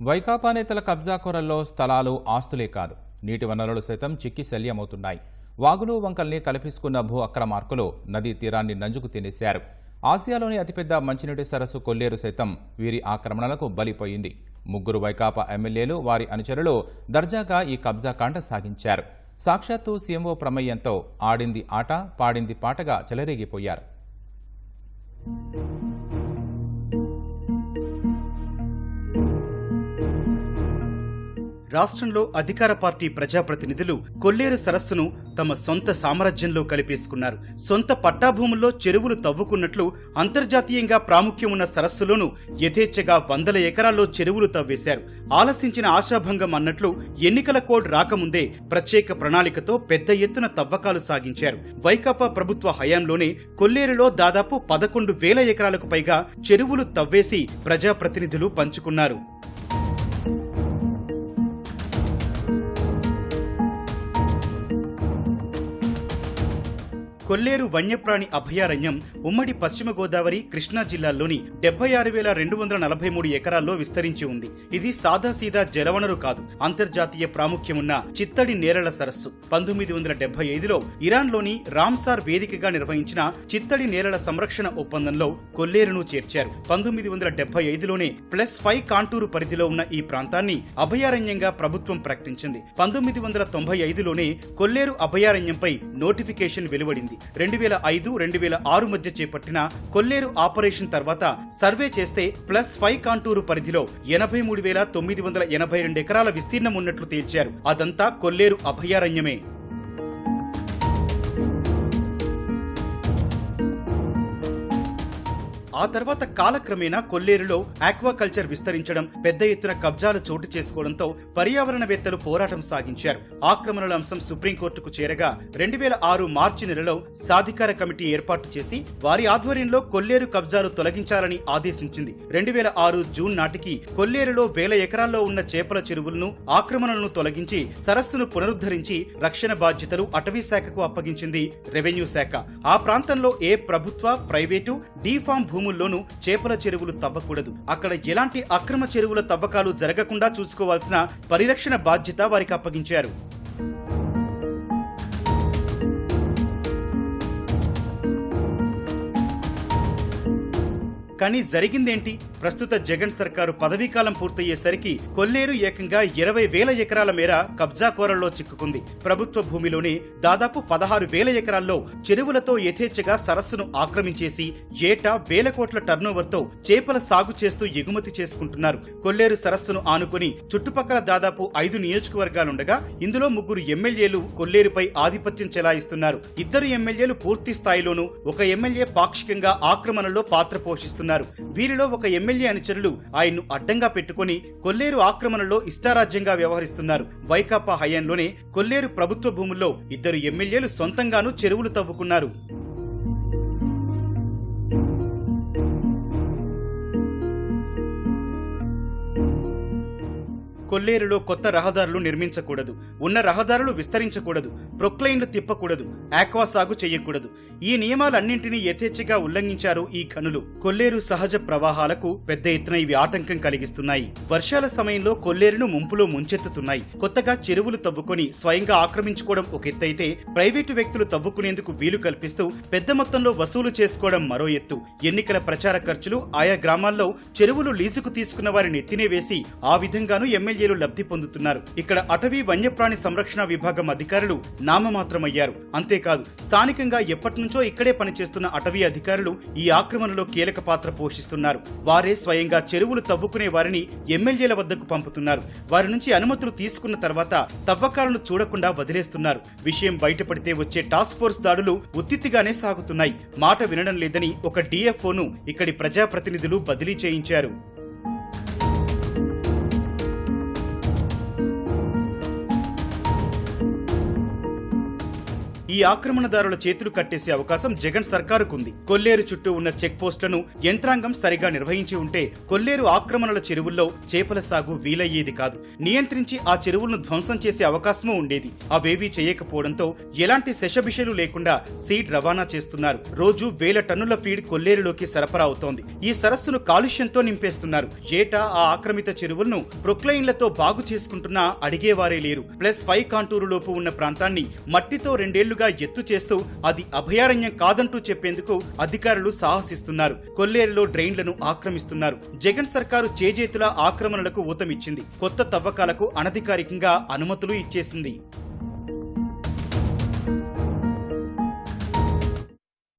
వైకాపా నేతల కబ్జా కొరల్లో స్థలాలు ఆస్తులే కాదు. నీటి వనరులు సైతం చిక్కి శల్యమవుతున్నాయి వాగులు వంకల్ని కల్పించుకున్న భూ అక్రమార్కులు నదీ తీరాన్ని నంజుకు తినేశారు. ఆసియాలోని అతిపెద్ద మంచినీటి సరస్సు కొల్లేరు సైతం వీరి ఆక్రమణలకు బలిపోయింది. ముగ్గురు వైకాపా ఎమ్మెల్యేలు వారి అనుచరులు దర్జాగా ఈ కబ్జా కాండ సాగించారు. సాక్షాత్తు సీఎంఓ ప్రమేయంతో ఆడింది ఆట పాడింది పాటగా చెలరేగిపోయారు. రాష్ట్రంలో అధికార పార్టీ ప్రజాప్రతినిధులు కొల్లేరు సరస్సును తమ సొంత సామ్రాజ్యంలో కలిపేసుకున్నారు. సొంత పట్టాభూముల్లో చెరువులు తవ్వుకున్నట్లు అంతర్జాతీయంగా ప్రాముఖ్యం ఉన్న సరస్సులోనూ యథేచ్ఛగా వందల ఎకరాల్లో చెరువులు తవ్వేశారు. ఆలసించిన ఆశాభంగం అన్నట్లు ఎన్నికల కోడ్ రాకముందే ప్రత్యేక ప్రణాళికతో పెద్ద ఎత్తున తవ్వకాలు సాగించారు. వైకాపా ప్రభుత్వ హయాంలోనే కొల్లేరులో దాదాపు పదకొండు వేల ఎకరాలకు పైగా చెరువులు తవ్వేసి ప్రజాప్రతినిధులు పంచుకున్నారు. కొల్లేరు వన్యప్రాణి అభయారణ్యం ఉమ్మడి పశ్చిమ గోదావరి కృష్ణా జిల్లాల్లోని డెబ్బై ఆరు వేల రెండు వందల నలభై మూడు ఎకరాల్లో విస్తరించి ఉంది. ఇది సాదాసీదా జలవనరు కాదు. అంతర్జాతీయ ప్రాముఖ్యమున్న చిత్తడి నేరల సరస్సు. పంతొమ్మిది వందల డెబ్బై ఐదులో ఇరాన్లోని రామ్సార్ వేదికగా నిర్వహించిన చిత్తడి నేరల సంరక్షణ ఒప్పందంలో కొల్లేరును చేర్చారు. పంతొమ్మిది వందల డెబ్బై ఐదులోనే ప్లస్ ఫైవ్ కాంటూరు పరిధిలో ఉన్న ఈ ప్రాంతాన్ని అభయారణ్యంగా ప్రభుత్వం ప్రకటించింది. పంతొమ్మిది వందల తొంభై ఐదులోనే కొల్లేరు అభయారణ్యంపై నోటిఫికేషన్ వెలువడింది. రెండు వేల ఐదు రెండు వేల ఆరు మధ్య చేపట్టిన కొల్లేరు ఆపరేషన్ తర్వాత సర్వే చేస్తే ప్లస్ ఫైవ్ కాంటూరు పరిధిలో ఎనభై మూడు వేల తొమ్మిది వందల ఎనభై రెండు ఎకరాల విస్తీర్ణం ఉన్నట్లు తేల్చారు. అదంతా కొల్లేరు అభయారణ్యమే. ఆ తర్వాత కాలక్రమేణా కొల్లేరులో ఆక్వాకల్చర్ విస్తరించడం పెద్ద ఎత్తున కబ్జాలు చోటు చేసుకోవడంతో పర్యావరణవేత్తలు పోరాటం సాగించారు. ఆక్రమణల అంశం సుప్రీంకోర్టుకు చేరగా రెండు వేల ఆరు మార్చి నెలలో సాధికార కమిటీ ఏర్పాటు చేసి వారి ఆధ్వర్యంలో కొల్లేరు కబ్జాలు తొలగించాలని ఆదేశించింది. రెండు వేల ఆరు జూన్ నాటికి కొల్లేరులో వేల ఎకరాల్లో ఉన్న చేపల చెరువులను ఆక్రమణలను తొలగించి సరస్సును పునరుద్ధరించి రక్షణ బాధ్యతలు అటవీ శాఖకు అప్పగించింది రెవెన్యూ శాఖ. ఆ ప్రాంతంలో ఏ ప్రభుత్వ ప్రైవేటు డీఫామ్ భూముల్లోనూ చేపల చెరువులు తవ్వకూడదు. అక్కడ ఎలాంటి అక్రమ చెరువుల తవ్వకాలు జరగకుండా చూసుకోవాల్సిన పరిరక్షణ బాధ్యత వారికి అప్పగించారు. కానీ జరిగిందేంటి? ప్రస్తుత జగన్ సర్కారు పదవీకాలం పూర్తయ్యేసరికి కొల్లేరు ఏకంగా ఇరవై వేల ఎకరాల మేర కబ్జా కోరల్లో చిక్కుకుంది. ప్రభుత్వ భూమిలోనే దాదాపు పదహారు వేల ఎకరాల్లో చెరువులతో యథేచ్ఛగా సరస్సును ఆక్రమించేసి ఏటా వేల కోట్ల టర్నోవర్తో చేపల సాగు చేస్తూ ఎగుమతి చేసుకుంటున్నారు. కొల్లేరు సరస్సును ఆనుకుని చుట్టుపక్కల దాదాపు ఐదు నియోజకవర్గాలుండగా ఇందులో ముగ్గురు ఎమ్మెల్యేలు కొల్లేరుపై ఆధిపత్యం చెలాయిస్తున్నారు. ఇద్దరు ఎమ్మెల్యేలు పూర్తి స్థాయిలోనూ ఒక ఎమ్మెల్యే పాక్షికంగా ఆక్రమణలో పాత్ర పోషిస్తున్నారు. వీరిలో ఒక ఎమ్మెల్యే అనుచరులు ఆయన్ను అడ్డంగా పెట్టుకుని కొల్లేరు ఆక్రమణలో ఇష్టారాజ్యంగా వ్యవహరిస్తున్నారు. వైకాపా హయాంలోనే కొల్లేరు ప్రభుత్వ భూముల్లో ఇద్దరు ఎమ్మెల్యేలు సొంతంగానూ చెరువులు తవ్వుకున్నారు. కొల్లేరులో కొత్త రహదారులు నిర్మించకూడదు. ఉన్న రహదారులు విస్తరించకూడదు. ప్రొక్లైన్లు తిప్పకూడదు. ఆక్వా సాగు చేయకూడదు ఈ నియమాలన్నింటినీ యథేచ్ఛగా ఉల్లంఘించారు ఈ ఖనులు. కొల్లేరు సహజ ప్రవాహాలకు పెద్ద ఎత్తున ఇవి ఆటంకం కలిగిస్తున్నాయి. వర్షాల సమయంలో కొల్లేరును ముంపులో ముంచెత్తుతున్నాయి. కొత్తగా చెరువులు తవ్వుకొని స్వయంగా ఆక్రమించుకోవడం ఒక ఎత్తైతే ప్రైవేటు వ్యక్తులు తవ్వుకునేందుకు వీలు కల్పిస్తూ పెద్ద మొత్తంలో వసూలు చేసుకోవడం మరో ఎత్తు. ఎన్నికల ప్రచార ఖర్చులు ఆయా గ్రామాల్లో చెరువులు లీజుకు తీసుకున్న వారిని ఎత్తినే వేసి ఆ విధంగానూ ఎమ్మెల్యే ఎమ్మెల్యేలు లబ్ధి పొందుతున్నారు. ఇక్కడ అటవీ వన్యప్రాణి సంరక్షణ విభాగం అధికారులు నామమాత్రమయ్యారు. అంతేకాదు స్థానికంగా ఎప్పటినుంచో ఇక్కడే పనిచేస్తున్న అటవీ అధికారులు ఈ ఆక్రమణలో కీలక పాత్ర పోషిస్తున్నారు. వారే స్వయంగా చెరువులు తవ్వుకునే వారిని ఎమ్మెల్యేల వద్దకు పంపుతున్నారు. వారి నుంచి అనుమతులు తీసుకున్న తర్వాత తవ్వకాలను చూడకుండా వదిలేస్తున్నారు. విషయం బయటపడితే వచ్చే టాస్క్ ఫోర్స్ దాడులు ఉత్తిత్తిగానే సాగుతున్నాయి. మాట వినడం లేదని ఒక డిఎఫ్ఓను ఇక్కడి ప్రజాప్రతినిధులు బదిలీ చేయించారు. ఈ ఆక్రమణదారుల చేతులు కట్టేసే అవకాశం జగన్ సర్కారుకుంది. కొల్లేరు చుట్టూ ఉన్న చెక్ పోస్టులను యంత్రాంగం సరిగా నిర్వహించి ఉంటే కొల్లేరు ఆక్రమణల చెరువుల్లో చేపల సాగు వీలయ్యేది కాదు. నియంత్రించి ఆ చెరువులను ధ్వంసం చేసే అవకాశమూ ఉండేది. అవేవీ చేయకపోవడంతో ఎలాంటి శశభిషలు లేకుండా సీడ్ రవాణా చేస్తున్నారు. రోజు వేల టన్నుల ఫీడ్ కొల్లేరులోకి సరఫరా అవుతోంది. ఈ సరస్సును కాలుష్యంతో నింపేస్తున్నారు. ఏటా ఆ ఆక్రమిత చెరువులను ప్రొక్లైన్లతో బాగు చేసుకుంటున్నా అడిగేవారే లేరు. ప్లస్ ఫైవ్ కాంటూరు లోపు ఉన్న ప్రాంతాన్ని మట్టితో రెండేళ్ళుగా ఎత్తు చేస్తూ అది అభయారణ్యం కాదంటూ చెప్పేందుకు అధికారులు సాహసిస్తున్నారు. కొల్లేరులో డ్రైన్లను ఆక్రమిస్తున్నారు. జగన్ సర్కారు చేజేతుల ఆక్రమణలకు ఊతమిచ్చింది. కొత్త తవ్వకాలకు అనధికారికంగా అనుమతులు ఇచ్చేసింది.